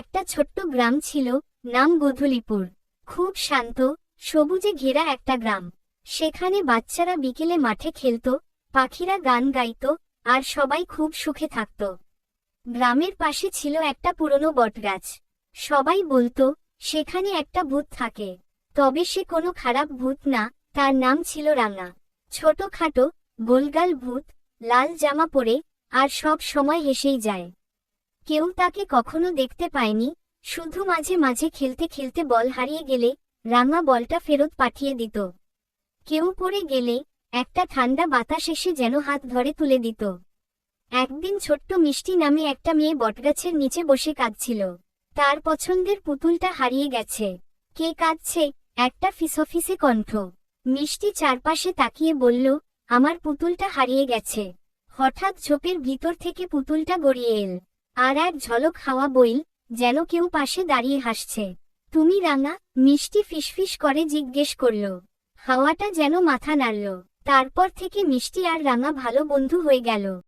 একটা ছোট্ট গ্রাম ছিল, নাম গোধূলিপুর। খুব শান্ত, সবুজে ঘেরা একটা গ্রাম। সেখানে বাচ্চারা বিকেলে মাঠে খেলত, পাখিরা গান গাইত, আর সবাই খুব সুখে থাকত। গ্রামের পাশে ছিল একটা পুরনো বটগাছ। সবাই বলতো, সেখানে একটা ভূত থাকে। তবে সে কোনো খারাপ ভূত না, তার নাম ছিল রাঙা। ছোটখাটো, গোলগাল ভূত, লাল জামা পরে, আর সব সময় হেসেই যায়। কেউ তাকে কখনো দেখতে পায়নি, শুধু মাঝে মাঝে খেলতে খেলতে বল হারিয়ে গেলে রাঙা বলটা ফেরত পাঠিয়ে দিত। কেউ পড়ে গেলে একটা ঠান্ডা বাতাস এসে যেন হাত ধরে তুলে দিত। একদিন ছোট্ট মিষ্টি নামে একটা মেয়ে বটগাছের নিচে বসে কাঁদছিল। তার পছন্দের পুতুলটা হারিয়ে গেছে। কে কাঁদছে? একটা ফিসফিসে কণ্ঠ। মিষ্টি চারপাশে তাকিয়ে বলল, আমার পুতুলটা হারিয়ে গেছে। হঠাৎ ঝোপের ভিতর থেকে পুতুলটা গড়িয়ে এল। আর এক ঝলক হাওয়া বইল, যেন কেউ পাশে দাঁড়িয়ে হাসছে। তুমি রাঙা, মিষ্টি ফিসফিস করে জিজ্ঞেস করল। হাওয়াটা যেন মাথা নাড়ল। তারপর থেকে মিষ্টি আর রাঙা ভালো বন্ধু হয়ে গেল।